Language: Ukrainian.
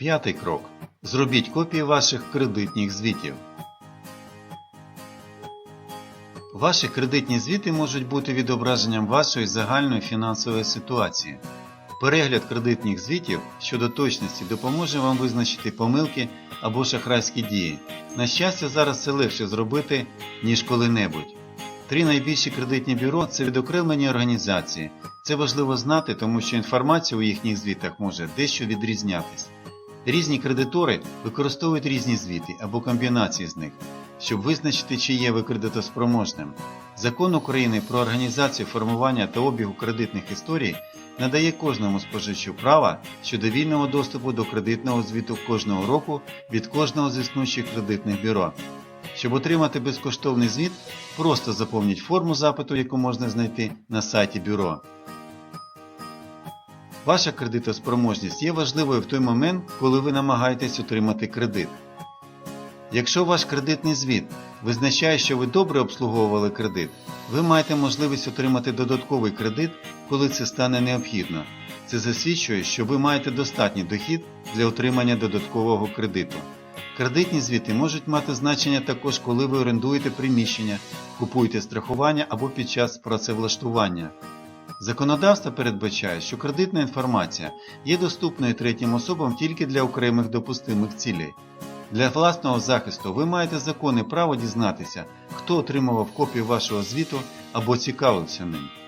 П'ятий крок. Зробіть копії ваших кредитних звітів. Ваші кредитні звіти можуть бути відображенням вашої загальної фінансової ситуації. Перегляд кредитних звітів щодо точності допоможе вам визначити помилки або шахрайські дії. На щастя, зараз це легше зробити, ніж коли-небудь. Три найбільші кредитні бюро це відокремлені організації. Це важливо знати, тому що інформація у їхніх звітах може дещо відрізнятись. Різні кредитори використовують різні звіти або комбінації з них, щоб визначити, чи є ви кредитоспроможним. Закон України про організацію формування та обігу кредитних історій надає кожному споживачу права щодо вільного доступу до кредитного звіту кожного року від кожного з існуючих кредитних бюро. Щоб отримати безкоштовний звіт, просто заповніть форму запиту, яку можна знайти на сайті бюро. Ваша кредитоспроможність є важливою в той момент, коли ви намагаєтесь отримати кредит. Якщо ваш кредитний звіт визначає, що ви добре обслуговували кредит, ви маєте можливість отримати додатковий кредит, коли це стане необхідно. Це засвідчує, що ви маєте достатній дохід для отримання додаткового кредиту. Кредитні звіти можуть мати значення також, коли ви орендуєте приміщення, купуєте страхування або під час працевлаштування. Законодавство передбачає, що кредитна інформація є доступною третім особам тільки для окремих допустимих цілей. Для власного захисту ви маєте законне право дізнатися, хто отримував копію вашого звіту або цікавився ним.